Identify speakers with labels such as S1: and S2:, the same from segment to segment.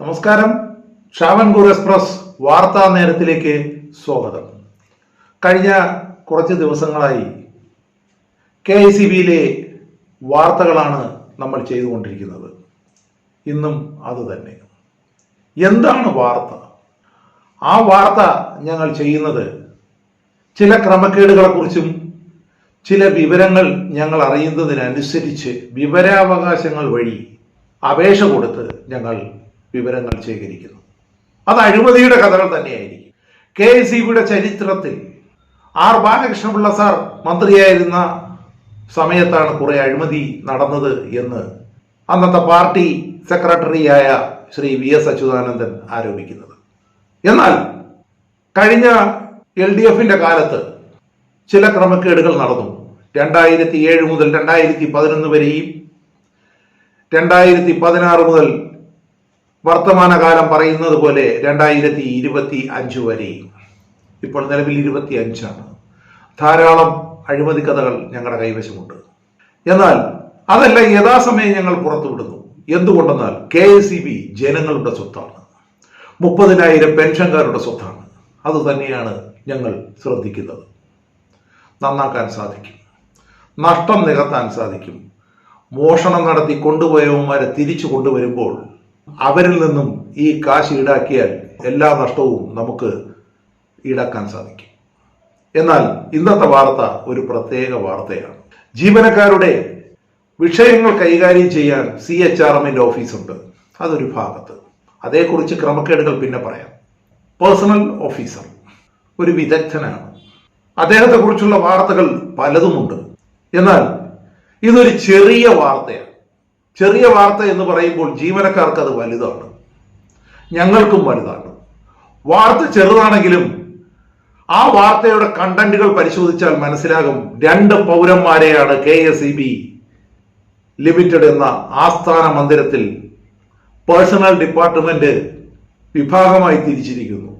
S1: നമസ്കാരം. ഷാവൻകൂർ എക്സ്പ്രസ് വാർത്താ നേരത്തിലേക്ക് സ്വാഗതം. കഴിഞ്ഞ കുറച്ച് ദിവസങ്ങളായി കെ ഐ സി ബിയിലെ വാർത്തകളാണ് നമ്മൾ ചെയ്തുകൊണ്ടിരിക്കുന്നത്. ഇന്നും അത് തന്നെ. എന്താണ് വാർത്ത? ആ വാർത്ത ഞങ്ങൾ ചെയ്യുന്നത് ചില ക്രമക്കേടുകളെ കുറിച്ചും ചില വിവരങ്ങൾ ഞങ്ങൾ അറിയുന്നതിനനുസരിച്ച് വിവരാവകാശങ്ങൾ വഴി അപേക്ഷ കൊടുത്ത് ഞങ്ങൾ വിവരങ്ങൾ ശേഖരിക്കുന്നു. അത് അഴിമതിയുടെ കഥകൾ തന്നെയായിരിക്കും. കെ എസ് ഇബിയുടെ ചരിത്രത്തിൽ ആർ ബാലകൃഷ്ണപിള്ള സാർ മന്ത്രിയായിരുന്ന സമയത്താണ് കുറെ അഴിമതി നടന്നത് എന്ന് അന്നത്തെ പാർട്ടി സെക്രട്ടറിയായ ശ്രീ വി എസ് അച്യുതാനന്ദൻ ആരോപിക്കുന്നത്. എന്നാൽ കഴിഞ്ഞ എൽ ഡി എഫിന്റെ കാലത്ത് ചില ക്രമക്കേടുകൾ നടന്നു. രണ്ടായിരത്തി ഏഴ് മുതൽ രണ്ടായിരത്തി പതിനൊന്ന് വരെയും രണ്ടായിരത്തി പതിനാറ് മുതൽ വർത്തമാനകാലം പറയുന്നത് പോലെ രണ്ടായിരത്തി ഇരുപത്തി അഞ്ച് വരെയും ഇപ്പോൾ നിലവിൽ ഇരുപത്തി അഞ്ചാണ് ധാരാളം അഴിമതി കഥകൾ ഞങ്ങളുടെ കൈവശമുണ്ട്. എന്നാൽ അതെല്ലാം യഥാസമയം ഞങ്ങൾ പുറത്തുവിടുന്നു. എന്തുകൊണ്ടെന്നാൽ കെ എസ് ഇ ബി ജനങ്ങളുടെ സ്വത്താണ്. മുപ്പതിനായിരം പെൻഷൻകാരുടെ സ്വത്താണ്. അത് തന്നെയാണ് ഞങ്ങൾ ശ്രദ്ധിക്കുന്നത്. നന്നാക്കാൻ സാധിക്കും. നഷ്ടം നികത്താൻ സാധിക്കും. മോഷണം നടത്തി കൊണ്ടുപോയവന്മാരെ തിരിച്ചു കൊണ്ടുവരുമ്പോൾ അവരിൽ നിന്നും ഈ കാശ് ഈടാക്കിയാൽ എല്ലാ നഷ്ടവും നമുക്ക് ഈടാക്കാൻ സാധിക്കും. എന്നാൽ ഇന്നത്തെ വാർത്ത ഒരു പ്രത്യേക വാർത്തയാണ്. ജീവനക്കാരുടെ വിഷയങ്ങൾ കൈകാര്യം ചെയ്യാൻ സി എച്ച് ആർ എമ്മിന്റെ ഓഫീസുണ്ട്. അതൊരു ഭാഗത്ത്. അതേക്കുറിച്ച് ക്രമക്കേടുകൾ പിന്നെ പറയാം. പേഴ്സണൽ ഓഫീസർ ഒരു വിദഗ്ധനാണ്. അദ്ദേഹത്തെക്കുറിച്ചുള്ള വാർത്തകൾ പലതുമുണ്ട്. എന്നാൽ ഇതൊരു ചെറിയ വാർത്തയാണ്. ചെറിയ വാർത്ത എന്ന് പറയുമ്പോൾ ജീവനക്കാർക്ക് അത് വലുതാണ്. ഞങ്ങൾക്കും വലുതാണ്. വാർത്ത ചെറുതാണെങ്കിലും ആ വാർത്തയുടെ കണ്ടന്റുകൾ പരിശോധിച്ചാൽ മനസ്സിലാകും രണ്ട് പൗരന്മാരെയാണ് K S E B limited എന്ന ആസ്ഥാന മന്ദിരത്തിൽ പേഴ്സണൽ ഡിപ്പാർട്ട്മെന്റ് വിഭാഗമായി തിരിച്ചിരിക്കുന്നു.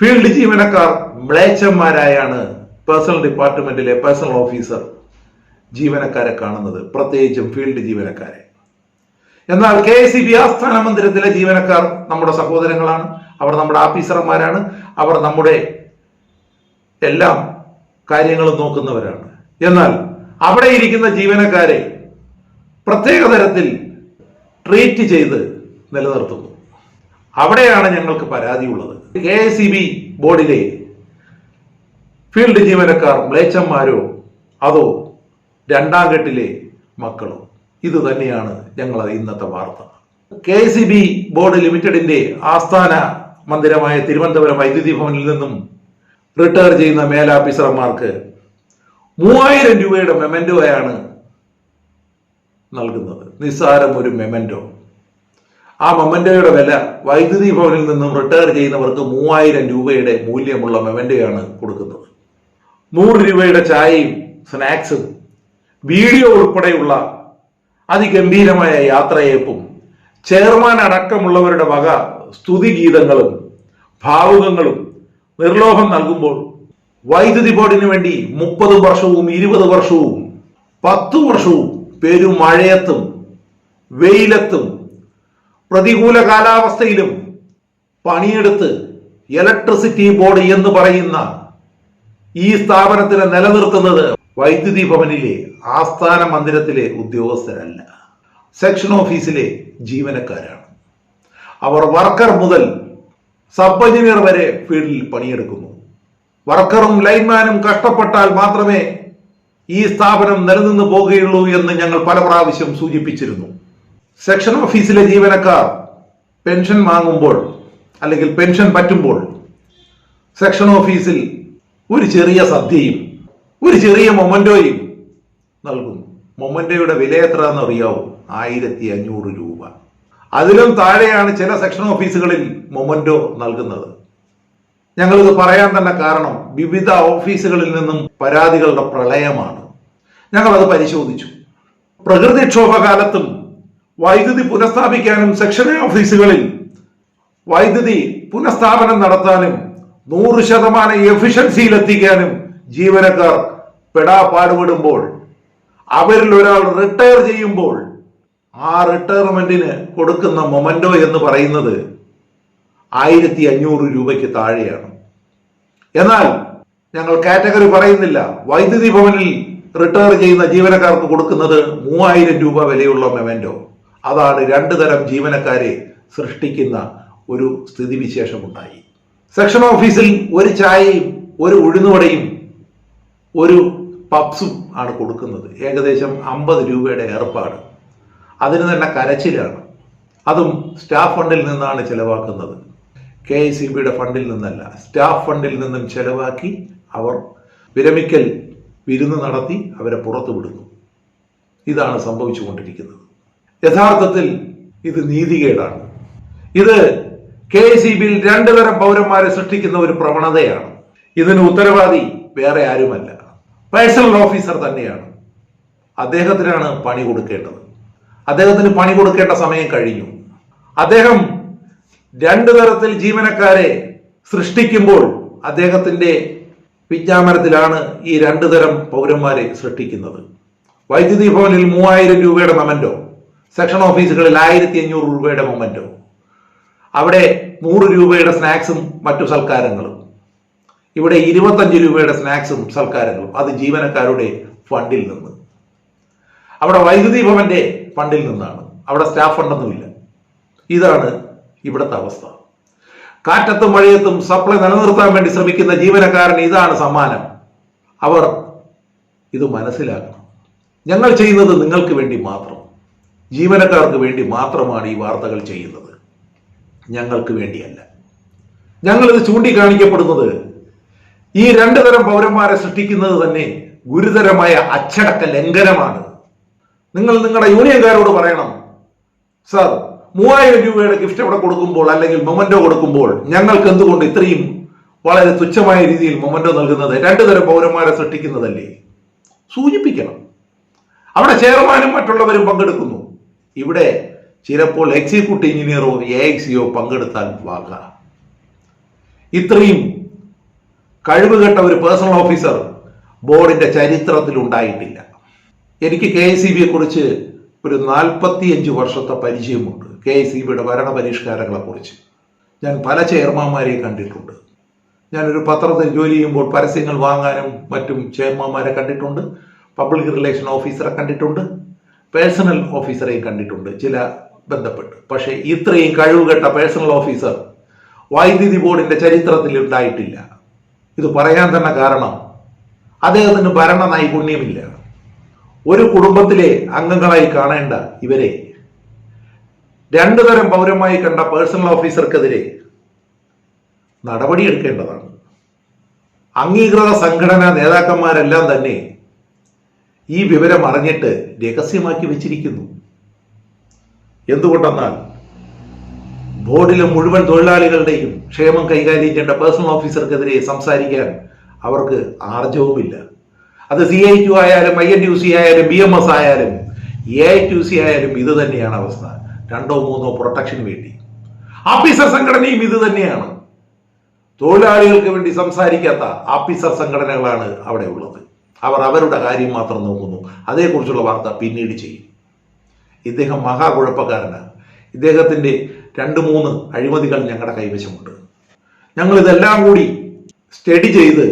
S1: ഫീൽഡ് ജീവനക്കാർ മ്ലേച്ഛന്മാരായാണ് പേഴ്സണൽ ഡിപ്പാർട്ട്മെന്റിലെ പേഴ്സണൽ ഓഫീസർ. ജീവനക്കാരെ കാണുന്നത് പ്രത്യേകിച്ചും ഫീൽഡ് ജീവനക്കാരെ. എന്നാൽ കെ എസ് ബി ആസ്ഥാന മന്ദിരത്തിലെ ജീവനക്കാർ നമ്മുടെ സഹോദരങ്ങളാണ് അവർ നമ്മുടെ ഓഫീസർമാരാണ് അവർ നമ്മുടെ എല്ലാം കാര്യങ്ങളും നോക്കുന്നവരാണ്. എന്നാൽ അവിടെ ഇരിക്കുന്ന ജീവനക്കാരെ പ്രത്യേക തരത്തിൽ ട്രീറ്റ് ചെയ്ത് നിലനിർത്തുന്നു. അവിടെയാണ് ഞങ്ങൾക്ക് പരാതിയുള്ളത്. കെ എസ് സി ബി ബോർഡിലെ ഫീൽഡ് ജീവനക്കാർ മ്ലേച്ഛന്മാരോ അതോ രണ്ടാം കെട്ടിലെ മക്കളും. ഇത് തന്നെയാണ് ഞങ്ങളത് ഇന്നത്തെ വാർത്ത. കെ സി ബി ബോർഡ് ലിമിറ്റഡിന്റെ ആസ്ഥാന മന്ദിരമായ തിരുവനന്തപുരം വൈദ്യുതി ഭവനിൽ നിന്നും റിട്ടയർ ചെയ്യുന്ന മേലാഫീസർമാർക്ക് മൂവായിരം രൂപയുടെ മെമന്റോയാണ് നൽകുന്നത്. നിസ്സാരം ഒരു മെമന്റോ ആ മെമന്റോയുടെ വില വൈദ്യുതി ഭവനിൽ നിന്നും റിട്ടയർ ചെയ്യുന്നവർക്ക് മൂവായിരം രൂപയുടെ മൂല്യമുള്ള മെമന്റോയാണ് കൊടുക്കുന്നത്. നൂറ് രൂപയുടെ ചായയും സ്നാക്സും വീഡിയോ ഉൾപ്പെടെയുള്ള അതിഗംഭീരമായ യാത്രയേപ്പും ചെയർമാൻ അടക്കമുള്ളവരുടെ വക സ്തുതിഗീതങ്ങളും ഭാവുകങ്ങളും നിർലോഭം നൽകുമ്പോൾ വൈദ്യുതി ബോർഡിന് വേണ്ടി മുപ്പത് വർഷവും ഇരുപത് വർഷവും പത്തു വർഷവും പെരുമഴയത്തും വെയിലത്തും പ്രതികൂല കാലാവസ്ഥയിലും പണിയെടുത്ത് ഇലക്ട്രിസിറ്റി ബോർഡ് എന്ന് പറയുന്ന ഈ സ്ഥാപനത്തിനെ നിലനിർത്തുന്നത് വൈദ്യുതി ഭവനിലെ ആസ്ഥാന മന്ദിരത്തിലെ ഉദ്യോഗസ്ഥരല്ല. സെക്ഷൻ ഓഫീസിലെ ജീവനക്കാരാണ്. അവർ വർക്കർ മുതൽ സബ് എഞ്ചിനീയർ വരെ ഫീൽഡിൽ പണിയെടുക്കുന്നു. വർക്കറും ലൈൻമാനും കഷ്ടപ്പെട്ടാൽ മാത്രമേ ഈ സ്ഥാപനം നിലനിന്ന് പോകുകയുള്ളൂ എന്ന് ഞങ്ങൾ പല പ്രാവശ്യം സൂചിപ്പിച്ചിരുന്നു. സെക്ഷൻ ഓഫീസിലെ ജീവനക്കാർ പെൻഷൻ വാങ്ങുമ്പോൾ അല്ലെങ്കിൽ പെൻഷൻ പറ്റുമ്പോൾ സെക്ഷൻ ഓഫീസിൽ ഒരു ചെറിയ സദ്യയും ഒരു ചെറിയ മൊമന്റോയും നൽകുന്നു. മൊമന്റോയുടെ വില എത്ര എന്ന് അറിയാവോ? ആയിരത്തി അഞ്ഞൂറ് രൂപ. അതിലും താഴെയാണ് ചില സെക്ഷൻ ഓഫീസുകളിൽ മൊമന്റോ നൽകുന്നത്. ഞങ്ങളിത് പറയാൻ തന്നെ കാരണം വിവിധ ഓഫീസുകളിൽ നിന്നും പരാതികളുടെ പ്രളയമാണ്. ഞങ്ങളത് പരിശോധിച്ചു. പ്രകൃതിക്ഷോഭകാലത്തും വൈദ്യുതി പുനഃസ്ഥാപിക്കാനും സെക്ഷൻ ഓഫീസുകളിൽ വൈദ്യുതി പുനഃസ്ഥാപനം നടത്താനും നൂറ് ശതമാനം എഫിഷ്യൻസിയിലെത്തിക്കാനും ജീവനക്കാർ പെടാ പാടുപെടുമ്പോൾ അവരിൽ ഒരാൾ റിട്ടയർ ചെയ്യുമ്പോൾ ആ റിട്ടയർമെന്റിന് കൊടുക്കുന്ന മൊമന്റോ എന്ന് പറയുന്നത് ആയിരത്തി അഞ്ഞൂറ് രൂപയ്ക്ക് താഴെയാണ്. എന്നാൽ ഞങ്ങൾ കാറ്റഗറി പറയുന്നില്ല. വൈദ്യുതി ഭവനിൽ റിട്ടയർ ചെയ്യുന്ന ജീവനക്കാർക്ക് കൊടുക്കുന്നത് മൂവായിരം രൂപ വിലയുള്ള മെമെന്റോ അതാണ് രണ്ടു തരം ജീവനക്കാരെ സൃഷ്ടിക്കുന്ന ഒരു സ്ഥിതിവിശേഷമുണ്ടായി. സെക്ഷൻ ഓഫീസിൽ ഒരു ചായയും ഒരു ഉഴുന്നുവടയും ഒരു പപ്സും ആണ് കൊടുക്കുന്നത്. ഏകദേശം അമ്പത് രൂപയുടെ ഏർപ്പാട്. അതിന് തന്നെ കരച്ചിലാണ്. അതും സ്റ്റാഫ് ഫണ്ടിൽ നിന്നാണ് ചെലവാക്കുന്നത്. കെ ഐ സി ബിയുടെ ഫണ്ടിൽ നിന്നല്ല. സ്റ്റാഫ് ഫണ്ടിൽ നിന്നും ചെലവാക്കി അവർ വിരമിക്കൽ വിരുന്ന് നടത്തി അവരെ പുറത്തു വിടുന്നു. ഇതാണ് സംഭവിച്ചുകൊണ്ടിരിക്കുന്നത്. യഥാർത്ഥത്തിൽ ഇത് നീതികേടാണ്. ഇത് കെ എസ് സി ബിയിൽ രണ്ടുതരം പൗരന്മാരെ സൃഷ്ടിക്കുന്ന ഒരു പ്രവണതയാണ്. ഇതിന് ഉത്തരവാദി വേറെ ആരുമല്ല. പേഴ്സണൽ ഓഫീസർ തന്നെയാണ്. അദ്ദേഹത്തിനാണ് പണി കൊടുക്കേണ്ടത്. അദ്ദേഹത്തിന് പണി കൊടുക്കേണ്ട സമയം കഴിഞ്ഞു. അദ്ദേഹം രണ്ടു തരത്തിൽ ജീവനക്കാരെ സൃഷ്ടിക്കുമ്പോൾ അദ്ദേഹത്തിന്റെ വിജ്ഞാപനത്തിലാണ് ഈ രണ്ടു തരം പൗരന്മാരെ സൃഷ്ടിക്കുന്നത്. വൈദ്യുതി ഭവനിൽ മൂവായിരം രൂപയുടെ മൊമന്റോ സെക്ഷൻ ഓഫീസുകളിൽ ആയിരത്തി അഞ്ഞൂറ് രൂപയുടെ മൊമന്റോ. അവിടെ നൂറ് രൂപയുടെ സ്നാക്സും മറ്റു സൽക്കാരങ്ങളും. ഇവിടെ ഇരുപത്തഞ്ച് രൂപയുടെ സ്നാക്സും സൽക്കാരങ്ങളും അത് ജീവനക്കാരുടെ ഫണ്ടിൽ നിന്ന്. അവിടെ വൈദ്യുതി ഭവന്റെ ഫണ്ടിൽ നിന്നാണ്. അവിടെ സ്റ്റാഫ് ഫണ്ടൊന്നുമില്ല ഇതാണ് ഇവിടുത്തെ അവസ്ഥ. കാറ്റത്തും മഴയത്തും സപ്ലൈ നിലനിർത്താൻ വേണ്ടി ശ്രമിക്കുന്ന ജീവനക്കാരന് ഇതാണ് സമ്മാനം. അവർ ഇത് മനസ്സിലാക്കണം. ഞങ്ങൾ ചെയ്യുന്നത് നിങ്ങൾക്ക് വേണ്ടി മാത്രം. ജീവനക്കാർക്ക് വേണ്ടി മാത്രമാണ് ഈ വാർത്തകൾ ചെയ്യുന്നത്. ഞങ്ങൾക്ക് വേണ്ടിയല്ല. ഞങ്ങളിത് ചൂണ്ടിക്കാണിക്കപ്പെടുന്നത് ഈ രണ്ടു തരം പൗരന്മാരെ സൃഷ്ടിക്കുന്നത് തന്നെ ഗുരുതരമായ അച്ചടക്ക ലംഘനമാണ്. നിങ്ങൾ നിങ്ങളുടെ യൂണിയൻകാരോട് പറയണം സർ മൂവായിരം രൂപയുടെ ഗിഫ്റ്റ് ഇവിടെ കൊടുക്കുമ്പോൾ അല്ലെങ്കിൽ മൊമന്റോ കൊടുക്കുമ്പോൾ ഞങ്ങൾക്ക് എന്തുകൊണ്ട് ഇത്രയും വളരെ തുച്ഛമായ രീതിയിൽ മൊമന്റോ നൽകുന്നത്? രണ്ടു തരം പൗരന്മാരെ സൃഷ്ടിക്കുന്നതല്ലേ? സൂചിപ്പിക്കണം. അവിടെ ചെയർമാനും മറ്റുള്ളവരും പങ്കെടുക്കുന്നു. ഇവിടെ ചിലപ്പോൾ എക്സിക്യൂട്ടീവ് എഞ്ചിനീയറോ എ എക്സിയോ പങ്കെടുത്താൽ വാക ഇത്രയും കഴിവുകെട്ട ഒരു പേഴ്സണൽ ഓഫീസർ ബോർഡിന്റെ ചരിത്രത്തിൽ ഉണ്ടായിട്ടില്ല. എനിക്ക് കെ എസ് സി ബിയെ കുറിച്ച് ഒരു നാൽപ്പത്തിയഞ്ച് വർഷത്തെ പരിചയമുണ്ട്. കെ എസ് സി ബിയുടെ ഭരണ പരിഷ്കാരങ്ങളെ കുറിച്ച് ഞാൻ പല ചെയർമാന്മാരെയും കണ്ടിട്ടുണ്ട്. ഞാനൊരു പത്രത്തിൽ ജോലി ചെയ്യുമ്പോൾ പരസ്യങ്ങൾ വാങ്ങാനും മറ്റും ചെയർമാന്മാരെ കണ്ടിട്ടുണ്ട്. പബ്ലിക് റിലേഷൻ ഓഫീസറെ കണ്ടിട്ടുണ്ട്. പേഴ്സണൽ ഓഫീസറെയും കണ്ടിട്ടുണ്ട്. ചില ബന്ധപ്പെട്ട്. പക്ഷേ ഇത്രയും കഴിവുകെട്ട പേഴ്സണൽ ഓഫീസർ വൈദ്യുതി ബോർഡിന്റെ ചരിത്രത്തിൽ ഉണ്ടായിട്ടില്ല. ഇത് പറയാൻ തന്നെ കാരണം അദ്ദേഹത്തിന് ഭരണ നൈപുണ്യമില്ല ഒരു കുടുംബത്തിലെ അംഗങ്ങളായി കാണേണ്ട ഇവരെ രണ്ടു തരം പൗരമായി കണ്ട പേഴ്സണൽ ഓഫീസർക്കെതിരെ നടപടിയെടുക്കേണ്ടതാണ്. അംഗീകൃത സംഘടനാ നേതാക്കന്മാരെല്ലാം തന്നെ ഈ വിവരം അറിഞ്ഞിട്ട് രഹസ്യമാക്കി വെച്ചിരിക്കുന്നു. എന്തുകൊണ്ടെന്നാൽ ബോർഡിലെ മുഴുവൻ തൊഴിലാളികളുടെയും ക്ഷേമം കൈകാര്യം ചെയ്യേണ്ട പേഴ്സണൽ ഓഫീസർക്കെതിരെ സംസാരിക്കാൻ അവർക്ക് ആർജവുമില്ല. അത് സി ഐ ടു ആയാലും ഐ എൻ യു സി ആയാലും ബി എം എസ് ആയാലും എ ഐ ടു സി ആയാലും ഇത് തന്നെയാണ് അവസ്ഥ. രണ്ടോ മൂന്നോ പ്രൊട്ടക്ഷന് വേണ്ടി. ആഫീസർ സംഘടനയും ഇത് തന്നെയാണ്. തൊഴിലാളികൾക്ക് വേണ്ടി സംസാരിക്കാത്ത ആഫീസർ സംഘടനകളാണ് അവിടെ ഉള്ളത്. അവർ അവരുടെ കാര്യം മാത്രം നോക്കുന്നു. അതേക്കുറിച്ചുള്ള വാർത്ത പിന്നീട് ചെയ്യും. ഇദ്ദേഹം മഹാകുഴപ്പക്കാരനാണ്. ഇദ്ദേഹത്തിന്റെ രണ്ട് മൂന്ന് അഴിമതികൾ ഞങ്ങളുടെ കൈവശമുണ്ട്. ഞങ്ങൾ ഇതെല്ലാം കൂടി സ്റ്റഡി ചെയ്ത്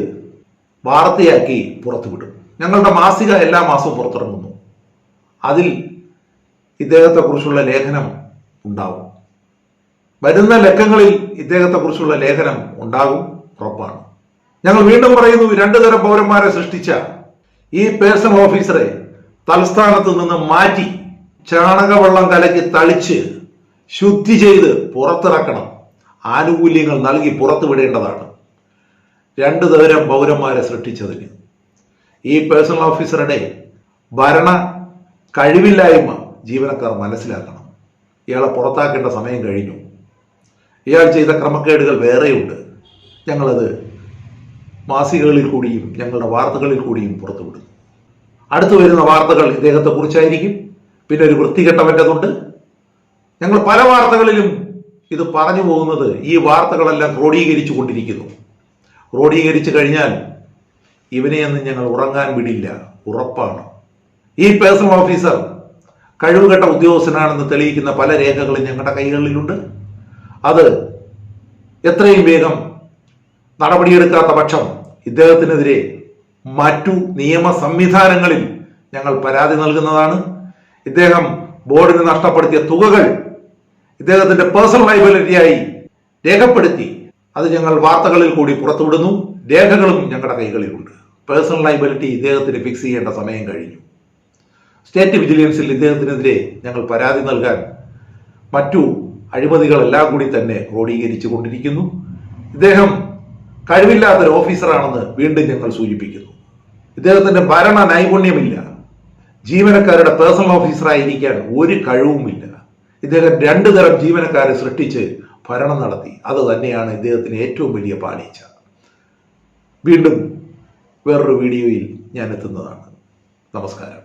S1: വാർത്തയാക്കി പുറത്തുവിടും. ഞങ്ങളുടെ മാസിക എല്ലാ മാസവും പുറത്തിറങ്ങുന്നു. അതിൽ ഇദ്ദേഹത്തെക്കുറിച്ചുള്ള ലേഖനം ഉണ്ടാവും. വരുന്ന ലക്കങ്ങളിൽ ഇദ്ദേഹത്തെക്കുറിച്ചുള്ള ലേഖനം ഉണ്ടാകും ഉറപ്പാണ്. ഞങ്ങൾ വീണ്ടും പറയുന്നു രണ്ടു തരം പൗരന്മാരെ സൃഷ്ടിച്ച ഈ പേഴ്സണൽ ഓഫീസറെ തലസ്ഥാനത്ത് നിന്ന് മാറ്റി ചാണകവെള്ളം കലക്കി തളിച്ച് ശുദ്ധി ചെയ്ത് പുറത്തിറക്കണം. ആനുകൂല്യങ്ങൾ നൽകി പുറത്തു വിടേണ്ടതാണ് രണ്ടു തരം പൗരന്മാരെ സൃഷ്ടിച്ചതിന്. ഈ പേഴ്സണൽ ഓഫീസറുടെ ഭരണ കഴിവില്ലായ്മ ജീവനക്കാർ മനസ്സിലാക്കണം. ഇയാളെ പുറത്താക്കേണ്ട സമയം കഴിഞ്ഞു. ഇയാൾ ചെയ്ത ക്രമക്കേടുകൾ വേറെയുണ്ട്. ഞങ്ങളത് മാസികകളിൽ കൂടിയും ഞങ്ങളുടെ വാർത്തകളിൽ കൂടിയും പുറത്തുവിടുന്നു അടുത്തു വരുന്ന വാർത്തകൾ ഇദ്ദേഹത്തെ കുറിച്ചായിരിക്കും പിന്നെ ഒരു വൃത്തികെട്ടവന്റെതുണ്ട് ഞങ്ങൾ പല വാർത്തകളിലും ഇത് പറഞ്ഞു പോകുന്നത് ഈ വാർത്തകളെല്ലാം ക്രോഡീകരിച്ചു കൊണ്ടിരിക്കുന്നു. ക്രോഡീകരിച്ചു കഴിഞ്ഞാൽ ഇവനെയൊന്നും ഞങ്ങൾ ഉറങ്ങാൻ വിടില്ല. ഉറപ്പാണ്. ഈ പേഴ്സണൽ ഓഫീസർ കഴിവുകെട്ട ഉദ്യോഗസ്ഥനാണെന്ന് തെളിയിക്കുന്ന പല രേഖകളും ഞങ്ങളുടെ കൈകളിലുണ്ട്. അത് എത്രയും വേഗം നടപടിയെടുക്കാത്ത പക്ഷം ഇദ്ദേഹത്തിനെതിരെ മറ്റു നിയമ സംവിധാനങ്ങളിൽ ഞങ്ങൾ പരാതി നൽകുന്നതാണ്. ഇദ്ദേഹം ബോർഡിന് നഷ്ടപ്പെടുത്തിയ തുകകൾ ഇദ്ദേഹത്തിന്റെ പേഴ്സണൽ ലൈബിലിറ്റിയായി രേഖപ്പെടുത്തി. അത് ഞങ്ങൾ വാർത്തകളിൽ കൂടി പുറത്തുവിടുന്നു. രേഖകളും ഞങ്ങളുടെ കൈകളിലുണ്ട്. പേഴ്സണൽ ലൈബിലിറ്റി ഇദ്ദേഹത്തിന് ഫിക്സ് ചെയ്യേണ്ട സമയം കഴിഞ്ഞു. സ്റ്റേറ്റ് വിജിലൻസിൽ ഇദ്ദേഹത്തിനെതിരെ ഞങ്ങൾ പരാതി നൽകാൻ മറ്റു അഴിമതികളെല്ലാം കൂടി തന്നെ ക്രോഡീകരിച്ചു കൊണ്ടിരിക്കുന്നു. ഇദ്ദേഹം കഴിവില്ലാത്തൊരു ഓഫീസറാണെന്ന് വീണ്ടും ഞങ്ങൾ സൂചിപ്പിക്കുന്നു. ഇദ്ദേഹത്തിന്റെ ഭരണ നൈപുണ്യമില്ല. ജീവനക്കാരുടെ പേഴ്സണൽ ഓഫീസറായിരിക്കാൻ ഒരു കഴിവുമില്ല. ഇദ്ദേഹം രണ്ടു തരം ജീവനക്കാരെ സൃഷ്ടിച്ച് ഭരണം നടത്തി. അത് തന്നെയാണ് ഇദ്ദേഹത്തിന് ഏറ്റവും വലിയ പാളിച്ച. വീണ്ടും വേറൊരു വീഡിയോയിൽ ഞാൻ എത്തുന്നതാണ്. നമസ്കാരം.